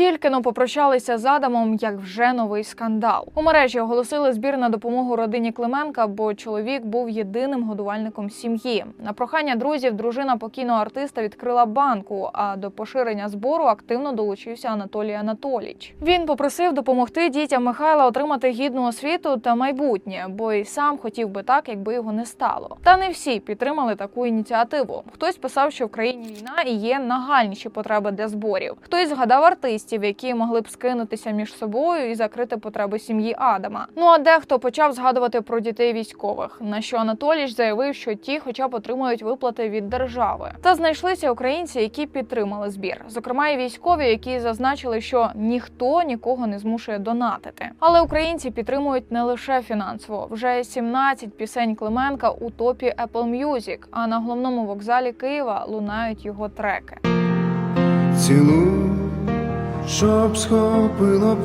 Тільки но попрощалися з Адамом, як вже новий скандал. У мережі оголосили збір на допомогу родині Клименка, бо чоловік був єдиним годувальником сім'ї. На прохання друзів дружина покійного артиста відкрила банку. А до поширення збору активно долучився Анатолій Анатолійович. Він попросив допомогти дітям Михайла отримати гідну освіту та майбутнє, бо й сам хотів би так, якби його не стало. Та не всі підтримали таку ініціативу. Хтось писав, що в країні війна і є нагальніші потреби для зборів. Хтось згадав артистів, які могли б скинутися між собою і закрити потреби сім'ї Адама. Ну а дехто почав згадувати про дітей військових. На що Анатолійович заявив, що ті, хоча б отримують виплати від держави. Та знайшлися українці, які підтримали збір. Зокрема, і військові, які зазначили, що ніхто нікого не змушує донатити. Але українці підтримують не лише фінансово. Вже 17 пісень Клименка у топі Apple Music, а на головному вокзалі Києва лунають його треки. Цілуй, щоб схопило